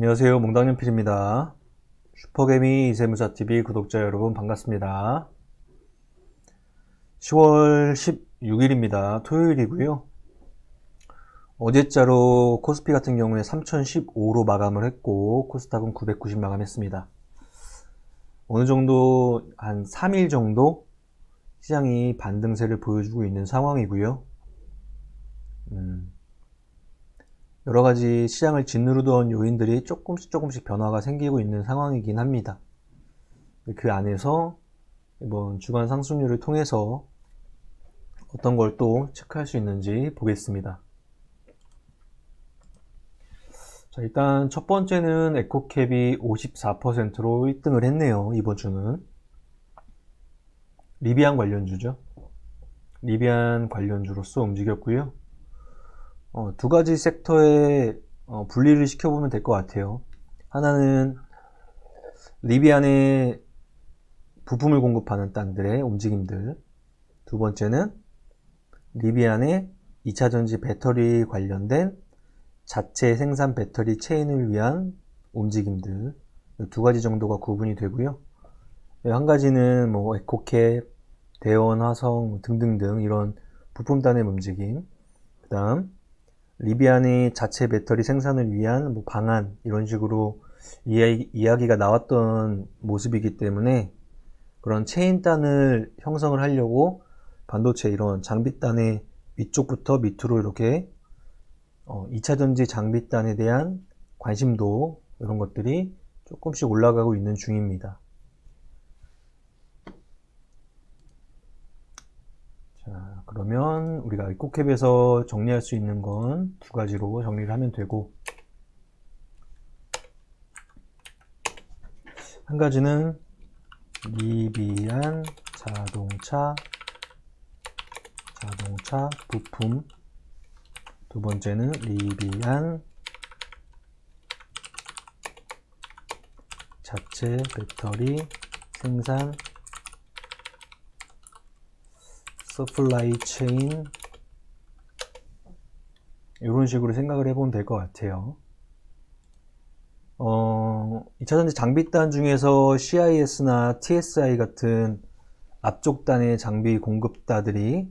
안녕하세요. 몽당연필입니다. 슈퍼개미 이세무사TV 구독자 여러분 반갑습니다. 10월 16일입니다. 토요일이고요. 어제자로 코스피 같은 경우에 3015로 마감을 했고 코스닥은 990 마감했습니다. 어느 정도 한 3일 정도 시장이 반등세를 보여주고 있는 상황이고요. 음, 여러 가지 시장을 짓누르던 요인들이 조금씩 조금씩 변화가 생기고 있는 상황이긴 합니다. 그 안에서 이번 주간 상승률을 통해서 어떤 걸 또 체크할 수 있는지 보겠습니다. 자, 일단 첫 번째는 에코캡이 54%로 1등을 했네요. 이번 주는. 리비안 관련주죠. 리비안 관련주로서 움직였고요. 어, 두 가지 섹터에 어, 분리를 시켜보면 될 것 같아요. 하나는 리비안에 부품을 공급하는 땅들의 움직임들. 두 번째는 리비안의 2차 전지 배터리 관련된 자체 생산 배터리 체인을 위한 움직임들. 두 가지 정도가 구분이 되고요. 한 가지는 뭐 에코캡, 대원, 화성 등등등 이런 부품단의 움직임. 그 다음 리비안의 자체 배터리 생산을 위한 뭐 방안 이런 식으로 이야기, 이야기가 나왔던 모습이기 때문에 그런 체인단을 형성을 하려고 반도체 이런 장비단의 위쪽부터 밑으로 이렇게 어, 2차 전지 장비단에 대한 관심도 이런 것들이 조금씩 올라가고 있는 중입니다. 자, 그러면 우리가 이코캡에서 정리할 수 있는 건 두 가지로 정리를 하면 되고 한 가지는 리비안 자동차 자동차 부품 두 번째는 리비안 자체 배터리 생산 서플라이 체인 이런 식으로 생각을 해보면 될 것 같아요. 어, 2차전지 장비단 중에서 CIS나 TSI 같은 앞쪽 단의 장비 공급다들이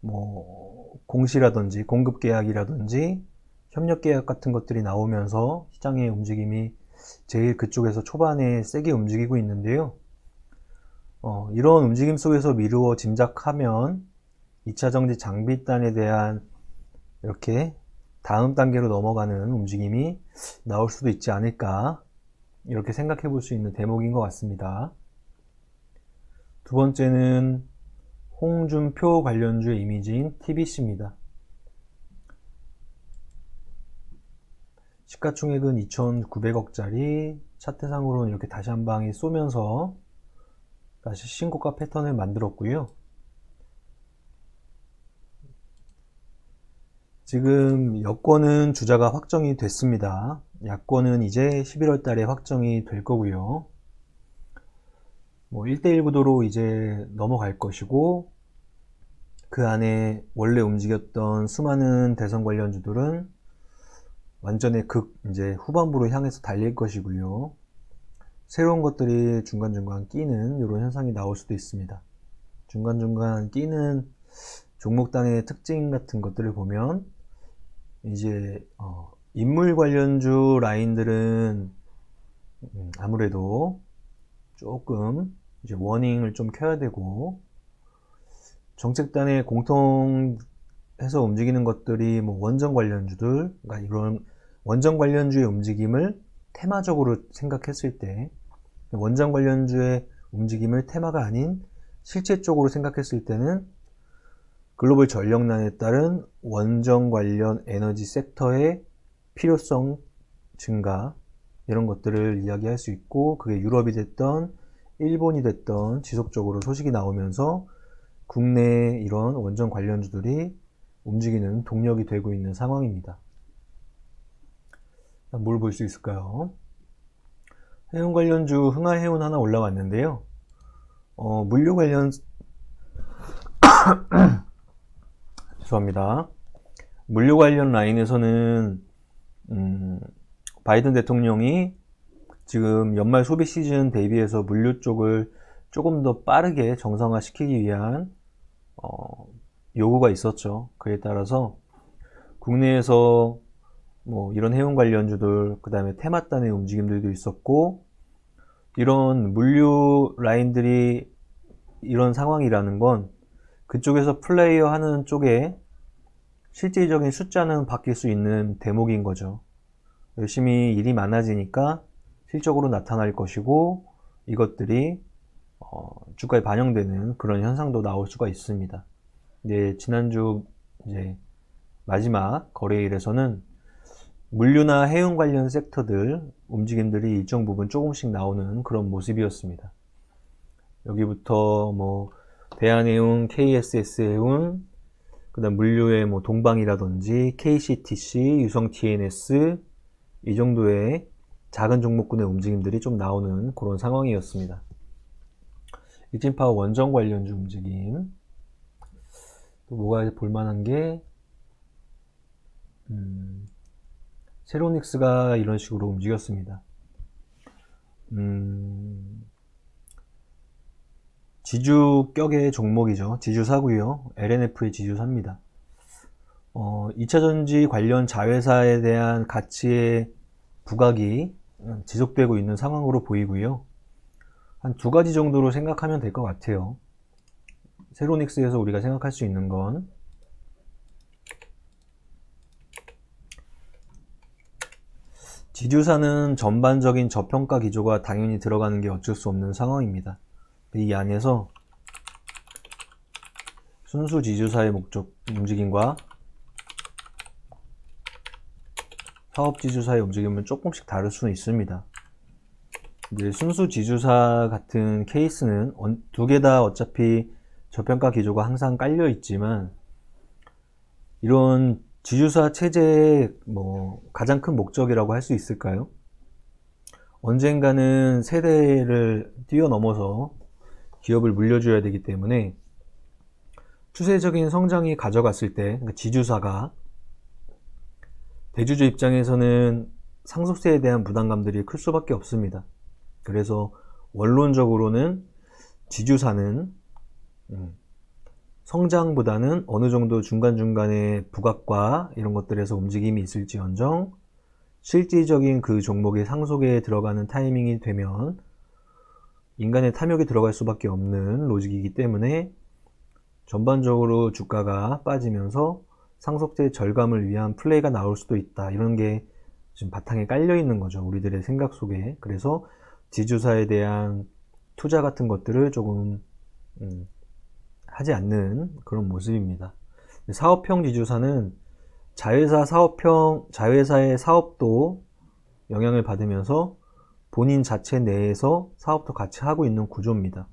뭐 공시라든지 공급 계약이라든지 협력 계약 같은 것들이 나오면서 시장의 움직임이 제일 그쪽에서 초반에 세게 움직이고 있는데요. 어, 이런 움직임 속에서 미루어 짐작하면 2차 정지 장비단에 대한 이렇게 다음 단계로 넘어가는 움직임이 나올 수도 있지 않을까 이렇게 생각해 볼 수 있는 대목인 것 같습니다. 두 번째는 홍준표 관련주의 이미지인 TBC입니다. 시가총액은 2,900억짜리 차트상으로는 이렇게 다시 한 방에 쏘면서 다시 신고가 패턴을 만들었고요. 지금 여권은 주자가 확정이 됐습니다. 야권은 이제 11월 달에 확정이 될 거고요. 뭐 1대1 구도로 이제 넘어갈 것이고 그 안에 원래 움직였던 수많은 대선 관련 주들은 완전히 극 이제 후반부로 향해서 달릴 것이고요. 새로운 것들이 중간중간 끼는 이런 현상이 나올 수도 있습니다. 중간중간 끼는 종목단의 특징 같은 것들을 보면 이제 어, 인물 관련주 라인들은 음, 아무래도 조금 이제 워닝을 좀 켜야 되고 정책단의 공통해서 움직이는 것들이 뭐 원전 관련주들, 그러니까 이런 원전 관련주의 움직임을 테마적으로 생각했을 때 원전 관련주의 움직임을 테마가 아닌 실제적으로 생각했을 때는 글로벌 전력난에 따른 원전 관련 에너지 섹터의 필요성 증가 이런 것들을 이야기할 수 있고 그게 유럽이 됐던 일본이 됐던 지속적으로 소식이 나오면서 국내 이런 원전 관련주들이 움직이는 동력이 되고 있는 상황입니다. 뭘 볼 수 있을까요? 해운 관련주 흥하해운 하나 올라왔는데요. 어, 물류 관련 죄송합니다. 물류 관련 라인에서는 음, 바이든 대통령이 지금 연말 소비 시즌 대비해서 물류 쪽을 조금 더 빠르게 정상화시키기 위한 어, 요구가 있었죠. 그에 따라서 국내에서 뭐 이런 해운 관련주들, 그 다음에 테마단의 움직임들도 있었고, 이런 물류 라인들이 이런 상황이라는 건 그쪽에서 플레이어 하는 쪽에 실질적인 숫자는 바뀔 수 있는 대목인 거죠. 열심히 일이 많아지니까 실적으로 나타날 것이고 이것들이 어, 주가에 반영되는 그런 현상도 나올 수가 있습니다. 네, 지난주 이제 마지막 거래일에서는 물류나 해운 관련 섹터들 움직임들이 일정 부분 조금씩 나오는 그런 모습이었습니다. 여기부터 뭐 대한해운, KSS 해운, 그 다음 물류의 뭐 동방이라든지 KCTC, 유성 TNS 이 정도의 작은 종목군의 움직임들이 좀 나오는 그런 상황이었습니다. 이진파워 원전 관련주 움직임 또 뭐가 볼만한 게 음, 세로닉스가 이런 식으로 움직였습니다. 음, 지주격의 종목이죠. 지주사고요. LNF의 지주사입니다. 어, 2차전지 관련 자회사에 대한 가치의 부각이 지속되고 있는 상황으로 보이고요. 한 두 가지 정도로 생각하면 될 것 같아요. 세로닉스에서 우리가 생각할 수 있는 건 지주사는 전반적인 저평가 기조가 당연히 들어가는 게 어쩔 수 없는 상황입니다. 이 안에서 순수 지주사의 목적 움직임과 사업 지주사의 움직임은 조금씩 다를 수는 있습니다. 이제 순수 지주사 같은 케이스는 두 개 다 어차피 저평가 기조가 항상 깔려 있지만 이런 지주사 체제의 뭐 가장 큰 목적이라고 할 수 있을까요? 언젠가는 세대를 뛰어넘어서 기업을 물려줘야 되기 때문에 추세적인 성장이 가져갔을 때 그러니까 지주사가 대주주 입장에서는 상속세에 대한 부담감들이 클 수밖에 없습니다. 그래서 원론적으로는 지주사는 음, 성장보다는 어느 정도 중간중간에 부각과 이런 것들에서 움직임이 있을지언정 실질적인 그 종목의 상속에 들어가는 타이밍이 되면 인간의 탐욕이 들어갈 수밖에 없는 로직이기 때문에 전반적으로 주가가 빠지면서 상속세 절감을 위한 플레이가 나올 수도 있다. 이런 게 지금 바탕에 깔려 있는 거죠. 우리들의 생각 속에. 그래서 지주사에 대한 투자 같은 것들을 조금 음, 하지 않는 그런 모습입니다. 사업형 지주사는 자회사 사업형 자회사의 사업도 영향을 받으면서 본인 자체 내에서 사업도 같이 하고 있는 구조입니다.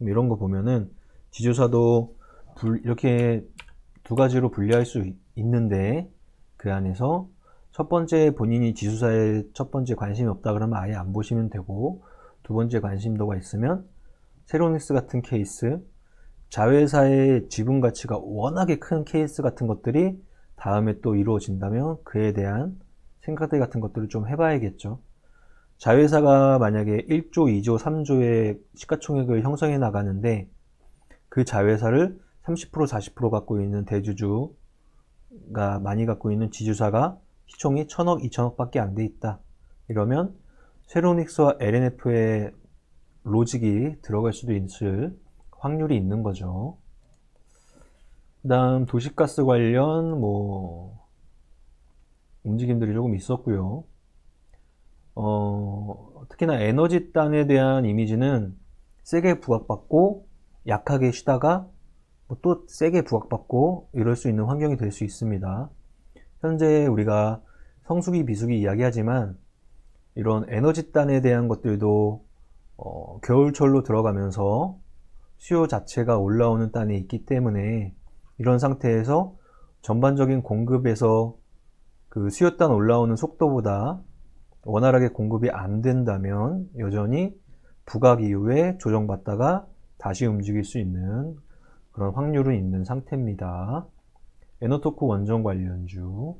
이런 거 보면은 지주사도 이렇게 두 가지로 분리할 수 있는데 그 안에서 첫 번째 본인이 지주사에 첫 번째 관심이 없다 그러면 아예 안 보시면 되고 두 번째 관심도가 있으면 세로닉스 같은 케이스 자회사의 지분 가치가 워낙에 큰 케이스 같은 것들이 다음에 또 이루어진다면 그에 대한 생각들 같은 것들을 좀 해봐야겠죠. 자회사가 만약에 1조, 2조, 3조의 시가총액을 형성해 나가는데 그 자회사를 30% 40% 갖고 있는 대주주가 많이 갖고 있는 지주사가 시총이 1000억, 2000억 밖에 안 돼 있다. 이러면 세로닉스와 LNF의 로직이 들어갈 수도 있을 확률이 있는 거죠. 그 다음 도시가스 관련 뭐 움직임들이 조금 있었고요. 어, 특히나 에너지단에 대한 이미지는 세게 부각받고 약하게 쉬다가 뭐또 세게 부각받고 이럴 수 있는 환경이 될 수 있습니다. 현재 우리가 성수기 비수기 이야기하지만 이런 에너지단에 대한 것들도 어, 겨울철로 들어가면서 수요 자체가 올라오는 단이 있기 때문에 이런 상태에서 전반적인 공급에서 그 수요단 올라오는 속도보다 원활하게 공급이 안 된다면 여전히 부각 이후에 조정받다가 다시 움직일 수 있는 그런 확률은 있는 상태입니다. 에너토크 원전 관련주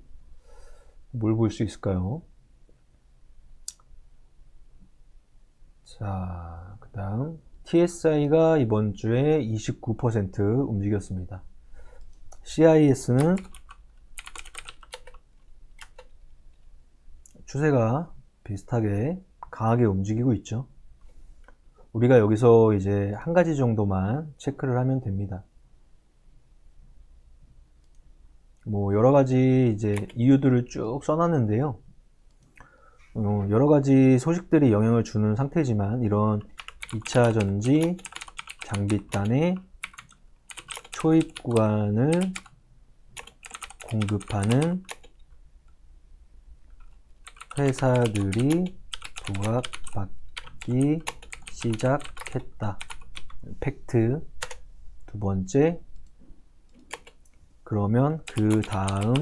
뭘 볼 수 있을까요? 자, 그 다음 TSI가 이번 주에 29% 움직였습니다. CIS는 추세가 비슷하게 강하게 움직이고 있죠. 우리가 여기서 이제 한 가지 정도만 체크를 하면 됩니다. 뭐 여러 가지 이제 이유들을 쭉 써놨는데요. 어, 여러 가지 소식들이 영향을 주는 상태지만 이런 2차 전지 장비단의 초입 구간을 공급하는 회사들이 부각받기 시작했다. 팩트. 두 번째, 그러면 그 다음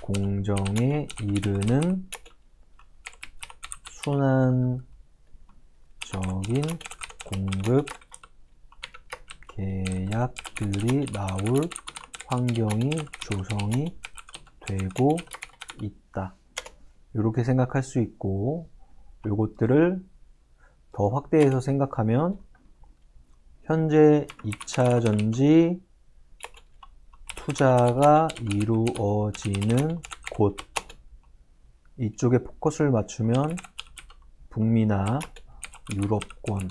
공정에 이르는 순환적인 공급 계약들이 나올 환경이 조성이 되고 있다. 이렇게 생각할 수 있고, 요것들을 더 확대해서 생각하면, 현재 2차 전지 투자가 이루어지는 곳, 이쪽에 포커스를 맞추면 북미나 유럽권,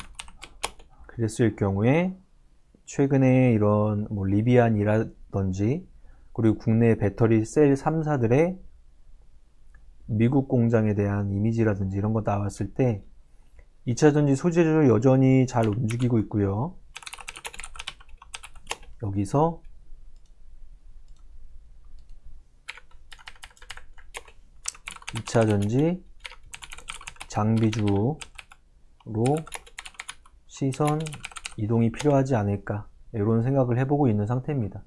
그랬을 경우에 최근에 이런 뭐 리비안이라든지 그리고 국내 배터리 셀 3사들의 미국 공장에 대한 이미지라든지 이런 거 나왔을 때 2차 전지 소재주 여전히 잘 움직이고 있고요. 여기서 이차 전지 장비주로 시선 이동이 필요하지 않을까 이런 생각을 해보고 있는 상태입니다.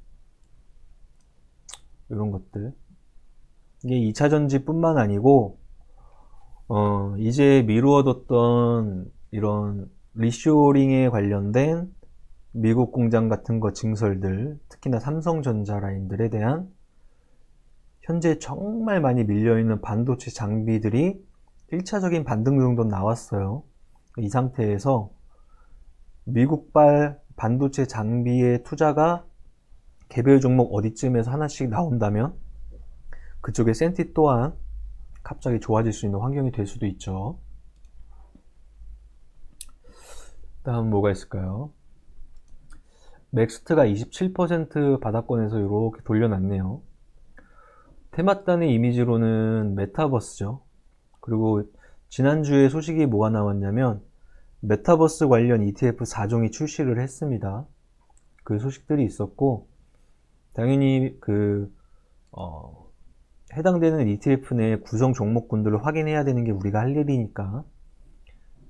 이런 것들 이게 2차 전지뿐만 아니고 어, 이제 미루어뒀던 이런 리쇼링에 관련된 미국 공장 같은 거 증설들 특히나 삼성전자 라인들에 대한 현재 정말 많이 밀려있는 반도체 장비들이 1차적인 반등 정도 나왔어요. 이 상태에서 미국발 반도체 장비의 투자가 개별 종목 어디쯤에서 하나씩 나온다면 그쪽의 센티 또한 갑자기 좋아질 수 있는 환경이 될 수도 있죠. 다음 뭐가 있을까요? 맥스트가 27% 바닥권에서 이렇게 돌려놨네요. 테마단의 이미지로는 메타버스죠. 그리고 지난주에 소식이 뭐가 나왔냐면 메타버스 관련 ETF 4종이 출시를 했습니다. 그 소식들이 있었고 당연히 그 어, 해당되는 ETF 내 구성 종목군들을 확인해야 되는 게 우리가 할 일이니까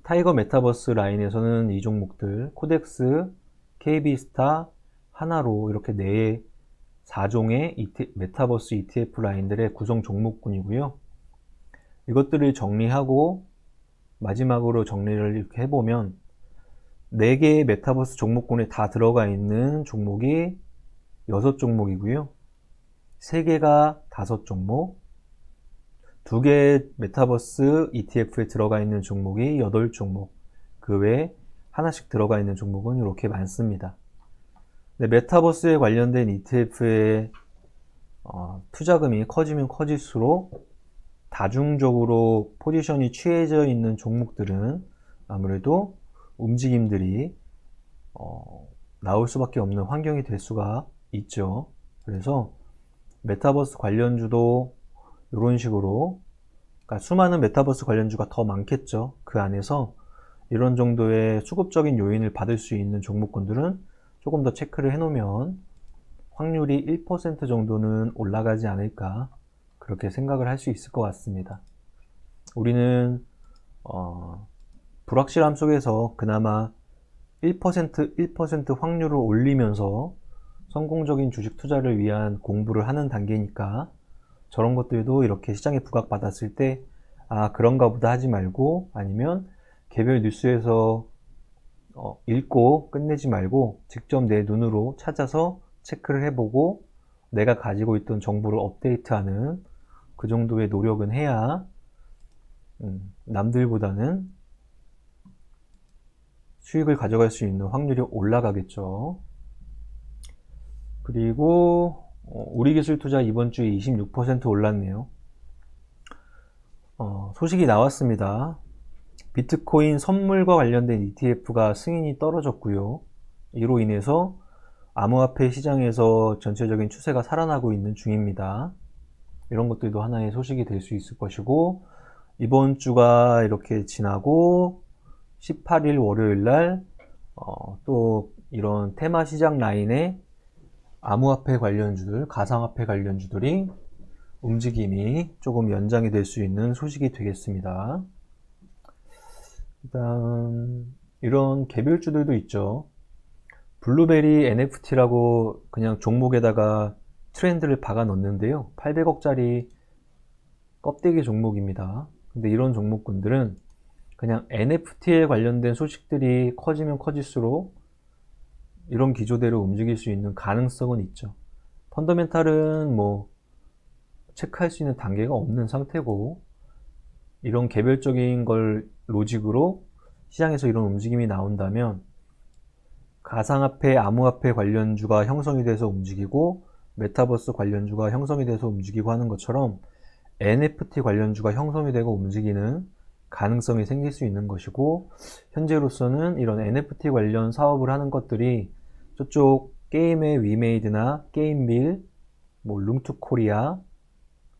타이거 메타버스 라인에서는 이 종목들 코덱스, KB스타, 하나로 이렇게 네 4종의 메타버스 ETF 라인들의 구성 종목군이고요. 이것들을 정리하고 마지막으로 정리를 이렇게 해보면 4개의 메타버스 종목군에 다 들어가 있는 종목이 6종목이고요. 3개가 5종목, 2개의 메타버스 ETF에 들어가 있는 종목이 8종목, 그 외에 하나씩 들어가 있는 종목은 이렇게 많습니다. 네, 메타버스에 관련된 ETF의 어, 투자금이 커지면 커질수록 다중적으로 포지션이 취해져 있는 종목들은 아무래도 움직임들이 어, 나올 수밖에 없는 환경이 될 수가 있죠. 그래서 메타버스 관련주도 이런 식으로 그러니까 수많은 메타버스 관련주가 더 많겠죠. 그 안에서 이런 정도의 수급적인 요인을 받을 수 있는 종목군들은 조금 더 체크를 해 놓으면 확률이 1% 정도는 올라가지 않을까 그렇게 생각을 할 수 있을 것 같습니다. 우리는 어, 불확실함 속에서 그나마 1% 1% 확률을 올리면서 성공적인 주식 투자를 위한 공부를 하는 단계니까 저런 것들도 이렇게 시장에 부각받았을 때 아 그런가 보다 하지 말고 아니면 개별 뉴스에서 어, 읽고 끝내지 말고 직접 내 눈으로 찾아서 체크를 해보고 내가 가지고 있던 정보를 업데이트하는 그 정도의 노력은 해야 음, 남들보다는 수익을 가져갈 수 있는 확률이 올라가겠죠. 그리고 어, 우리기술투자 이번 주에 26% 올랐네요. 어, 소식이 나왔습니다. 비트코인 선물과 관련된 ETF가 승인이 떨어졌고요. 이로 인해서 암호화폐 시장에서 전체적인 추세가 살아나고 있는 중입니다. 이런 것들도 하나의 소식이 될 수 있을 것이고 이번 주가 이렇게 지나고 18일 월요일 날, 어, 또 이런 테마 시장 라인에 암호화폐 관련주들, 가상화폐 관련주들이 움직임이 조금 연장이 될 수 있는 소식이 되겠습니다. 일단, 이런 개별주들도 있죠. 블루베리 NFT라고 그냥 종목에다가 트렌드를 박아 넣는데요. 800억짜리 껍데기 종목입니다. 근데 이런 종목군들은 그냥 NFT에 관련된 소식들이 커지면 커질수록 이런 기조대로 움직일 수 있는 가능성은 있죠. 펀더멘탈은 뭐 체크할 수 있는 단계가 없는 상태고 이런 개별적인 걸 로직으로 시장에서 이런 움직임이 나온다면 가상화폐, 암호화폐 관련주가 형성이 돼서 움직이고 메타버스 관련주가 형성이 돼서 움직이고 하는 것처럼 NFT 관련주가 형성이 되고 움직이는 가능성이 생길 수 있는 것이고 현재로서는 이런 NFT 관련 사업을 하는 것들이 저쪽 게임의 위메이드나 게임밀, 뭐 룽투 코리아,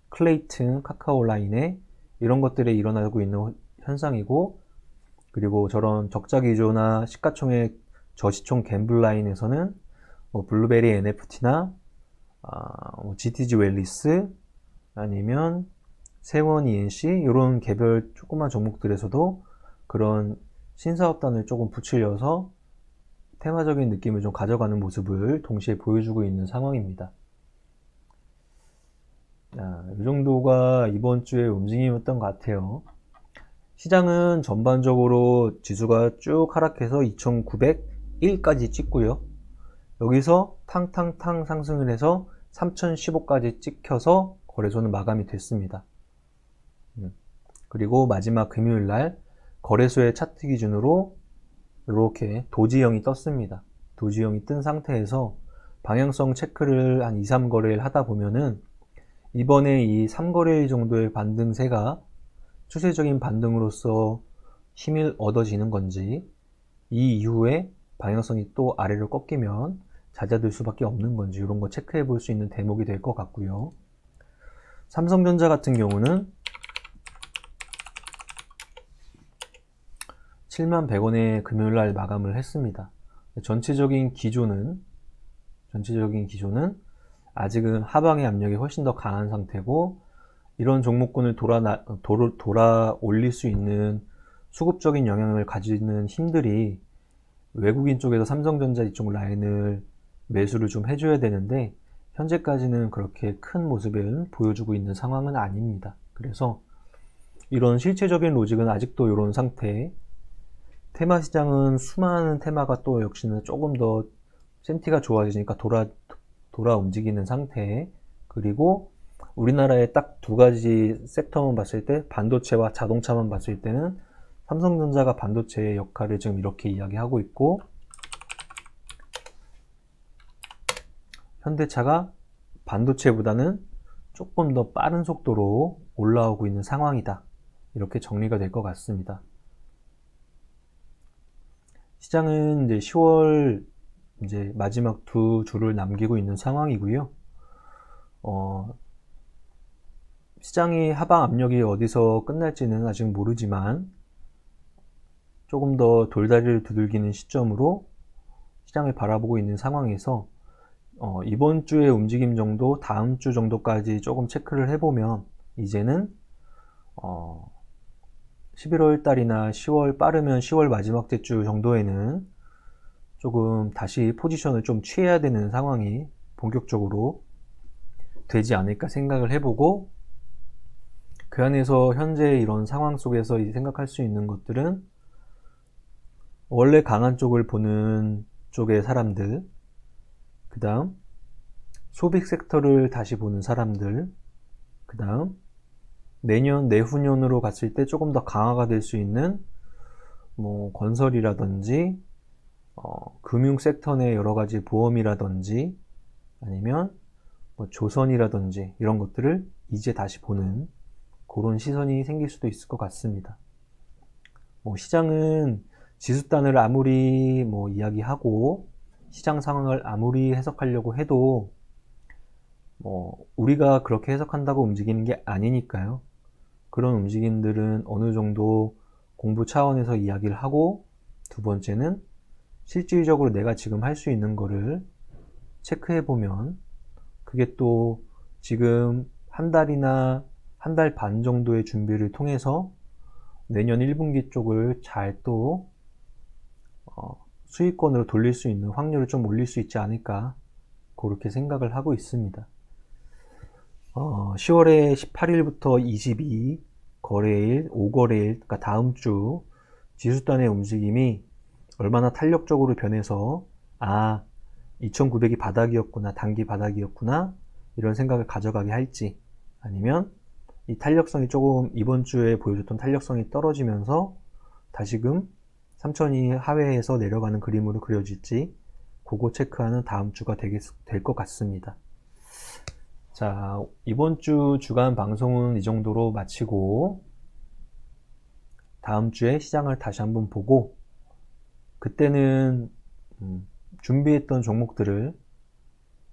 클레이튼, 카카오라인에 이런 것들이 일어나고 있는 현상이고 그리고 저런 적자 기조나 시가총액 저시총 갬블 라인에서는 뭐 블루베리 NFT나 아, 뭐 GTG 웰리스 아니면 세원 ENC 이런 개별 조그만 종목들에서도 그런 신사업단을 조금 붙이려서 테마적인 느낌을 좀 가져가는 모습을 동시에 보여주고 있는 상황입니다. 아, 이 정도가 이번 주의 움직임이었던 것 같아요. 시장은 전반적으로 지수가 쭉 하락해서 2901까지 찍고요. 여기서 탕탕탕 상승을 해서 3015까지 찍혀서 거래소는 마감이 됐습니다. 음. 그리고 마지막 금요일 날 거래소의 차트 기준으로 이렇게 도지형이 떴습니다. 도지형이 뜬 상태에서 방향성 체크를 한 2, 3거래일 하다 보면은 이번에 이 3거래일 정도의 반등세가 추세적인 반등으로서 힘을 얻어지는 건지 이 이후에 방향성이 또 아래로 꺾이면 잦아들 수밖에 없는 건지 이런 거 체크해 볼 수 있는 대목이 될 것 같고요. 삼성전자 같은 경우는 7만 100원에 금요일 날 마감을 했습니다. 전체적인 기조는 전체적인 기조는 아직은 하방의 압력이 훨씬 더 강한 상태고 이런 종목군을 돌아 돌아, 돌아 올릴 수 있는 수급적인 영향을 가지는 힘들이 외국인 쪽에서 삼성전자 이쪽 라인을 매수를 좀 해줘야 되는데 현재까지는 그렇게 큰 모습을 보여주고 있는 상황은 아닙니다. 그래서 이런 실체적인 로직은 아직도 이런 상태 테마 시장은 수많은 테마가 또 역시는 조금 더 센티가 좋아지니까 돌아 돌아 움직이는 상태 그리고 우리나라의 딱 두 가지 섹터만 봤을 때 반도체와 자동차만 봤을 때는 삼성전자가 반도체의 역할을 지금 이렇게 이야기하고 있고 현대차가 반도체보다는 조금 더 빠른 속도로 올라오고 있는 상황이다. 이렇게 정리가 될 것 같습니다. 시장은 이제 10월 이제 마지막 두 주를 남기고 있는 상황이고요. 어, 시장이 하방 압력이 어디서 끝날지는 아직 모르지만 조금 더 돌다리를 두들기는 시점으로 시장을 바라보고 있는 상황에서 어, 이번 주의 움직임 정도, 다음 주 정도까지 조금 체크를 해보면 이제는 어, 11월 달이나 10월 빠르면 10월 마지막 주 정도에는 조금 다시 포지션을 좀 취해야 되는 상황이 본격적으로 되지 않을까 생각을 해보고 그 안에서 현재 이런 상황 속에서 생각할 수 있는 것들은 원래 강한 쪽을 보는 쪽의 사람들 그 다음 소비 섹터를 다시 보는 사람들 그 다음 내년 내후년으로 갔을 때 조금 더 강화가 될 수 있는 뭐 건설이라든지 어, 금융 섹터 내 여러 가지 보험이라든지 아니면 뭐 조선이라든지 이런 것들을 이제 다시 보는 그런 시선이 생길 수도 있을 것 같습니다. 뭐 시장은 지수 단을 아무리 뭐 이야기하고 시장 상황을 아무리 해석하려고 해도 뭐 우리가 그렇게 해석한다고 움직이는 게 아니니까요. 그런 움직임들은 어느 정도 공부 차원에서 이야기를 하고 두 번째는 실질적으로 내가 지금 할 수 있는 거를 체크해 보면 그게 또 지금 한 달이나 한 달 반 정도의 준비를 통해서 내년 1분기 쪽을 잘또 어, 수익권으로 돌릴 수 있는 확률을 좀 올릴 수 있지 않을까 그렇게 생각을 하고 있습니다. 어, 10월에 18일부터 22 거래일, 5거래일, 그러니까 다음 주 지수단의 움직임이 얼마나 탄력적으로 변해서 아 2900이 바닥이었구나 단기 바닥이었구나 이런 생각을 가져가게 할지 아니면 이 탄력성이 조금 이번 주에 보여줬던 탄력성이 떨어지면서 다시금 3000이 하회에서 내려가는 그림으로 그려질지 그거 체크하는 다음 주가 될것 같습니다. 자, 이번 주 주간 방송은 이 정도로 마치고 다음 주에 시장을 다시 한번 보고 그때는 음, 준비했던 종목들을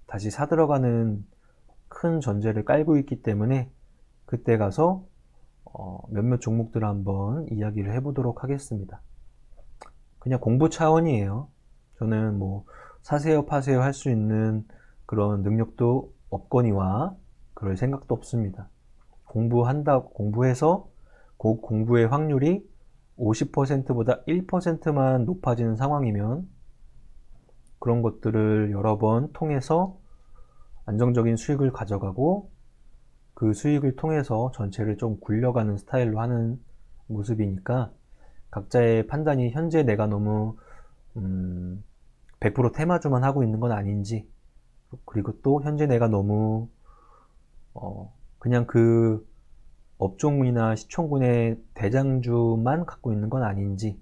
다시 사들어가는 큰 전제를 깔고 있기 때문에 그때 가서 어, 몇몇 종목들을 한번 이야기를 해보도록 하겠습니다. 그냥 공부 차원이에요. 저는 뭐 사세요 파세요 할 수 있는 그런 능력도 없거니와 그럴 생각도 없습니다. 공부한다, 공부해서 그 공부의 확률이 50%보다 1%만 높아지는 상황이면 그런 것들을 여러 번 통해서 안정적인 수익을 가져가고 그 수익을 통해서 전체를 좀 굴려가는 스타일로 하는 모습이니까 각자의 판단이 현재 내가 너무 음, 100% 테마주만 하고 있는 건 아닌지 그리고 또 현재 내가 너무 어 그냥 그 업종이나 시총군의 대장주만 갖고 있는 건 아닌지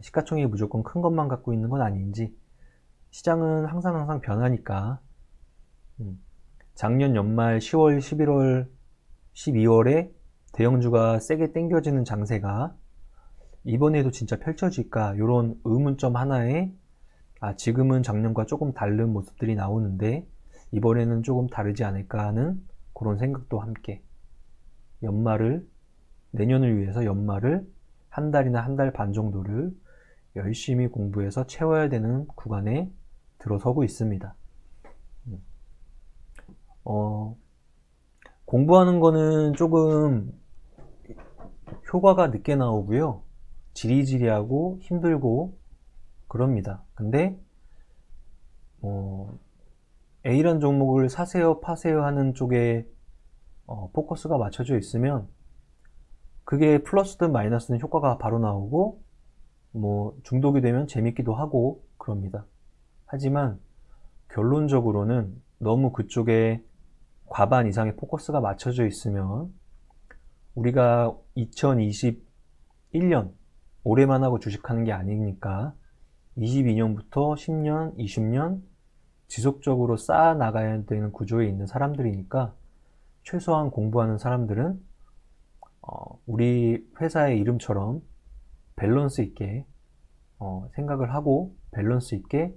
시가총액이 무조건 큰 것만 갖고 있는 건 아닌지 시장은 항상 항상 변하니까 음, 작년 연말 10월, 11월, 12월에 대형주가 세게 땡겨지는 장세가 이번에도 진짜 펼쳐질까? 이런 의문점 하나에 아, 지금은 작년과 조금 다른 모습들이 나오는데 이번에는 조금 다르지 않을까 하는 그런 생각도 함께 연말을 내년을 위해서 연말을 한 달이나 한 달 반 정도를 열심히 공부해서 채워야 되는 구간에 들어서고 있습니다. 음. 어, 공부하는 거는 조금 효과가 늦게 나오고요. 지리지리하고 힘들고 그럽니다. 근데 어, A란 종목을 사세요, 파세요 하는 쪽에 어, 포커스가 맞춰져 있으면 그게 플러스든 마이너스든 효과가 바로 나오고 뭐 중독이 되면 재밌기도 하고 그럽니다. 하지만 결론적으로는 너무 그쪽에 과반 이상의 포커스가 맞춰져 있으면 우리가 2021년 올해만 하고 주식하는 게 아니니까 22년부터 10년, 20년 지속적으로 쌓아 나가야 되는 구조에 있는 사람들이니까 최소한 공부하는 사람들은 어, 우리 회사의 이름처럼 밸런스 있게 어, 생각을 하고 밸런스 있게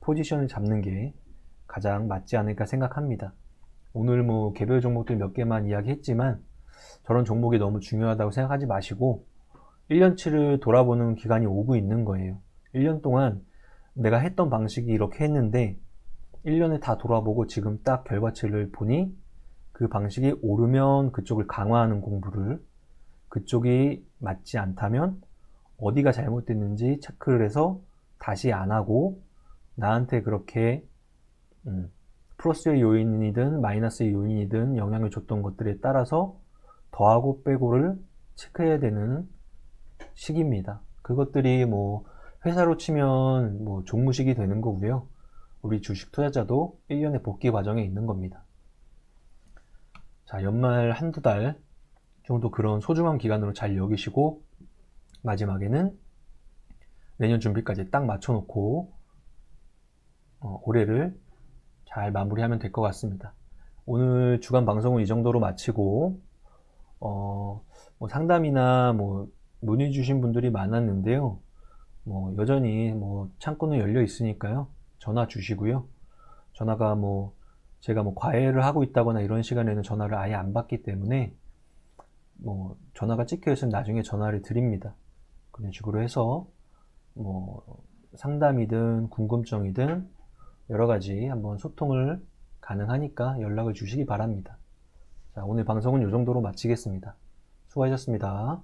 포지션을 잡는 게 가장 맞지 않을까 생각합니다. 오늘 뭐 개별 종목들 몇 개만 이야기했지만 저런 종목이 너무 중요하다고 생각하지 마시고 1년치를 돌아보는 기간이 오고 있는 거예요. 1년 동안 내가 했던 방식이 이렇게 했는데 1년에 다 돌아보고 지금 딱 결과치를 보니 그 방식이 오르면 그쪽을 강화하는 공부를 그쪽이 맞지 않다면 어디가 잘못됐는지 체크를 해서 다시 안 하고 나한테 그렇게 음, 플러스의 요인이든 마이너스의 요인이든 영향을 줬던 것들에 따라서 더하고 빼고를 체크해야 되는 시기입니다. 그것들이 뭐 회사로 치면 뭐 종무식이 되는 거고요. 우리 주식 투자자도 1년의 복귀 과정에 있는 겁니다. 자, 연말 한두 달 정도 그런 소중한 기간으로 잘 여기시고 마지막에는 내년 준비까지 딱 맞춰놓고 어, 올해를 잘 마무리하면 될 것 같습니다. 오늘 주간 방송은 이 정도로 마치고 어, 뭐 상담이나 뭐 문의 주신 분들이 많았는데요. 뭐 여전히 뭐 창구는 열려 있으니까요. 전화 주시고요. 전화가 뭐 제가 뭐 과외를 하고 있다거나 이런 시간에는 전화를 아예 안 받기 때문에 뭐 전화가 찍혀 있으면 나중에 전화를 드립니다. 그런 식으로 해서 뭐 상담이든 궁금증이든 여러 가지 한번 소통을 가능하니까 연락을 주시기 바랍니다. 자, 오늘 방송은 이 정도로 마치겠습니다. 수고하셨습니다.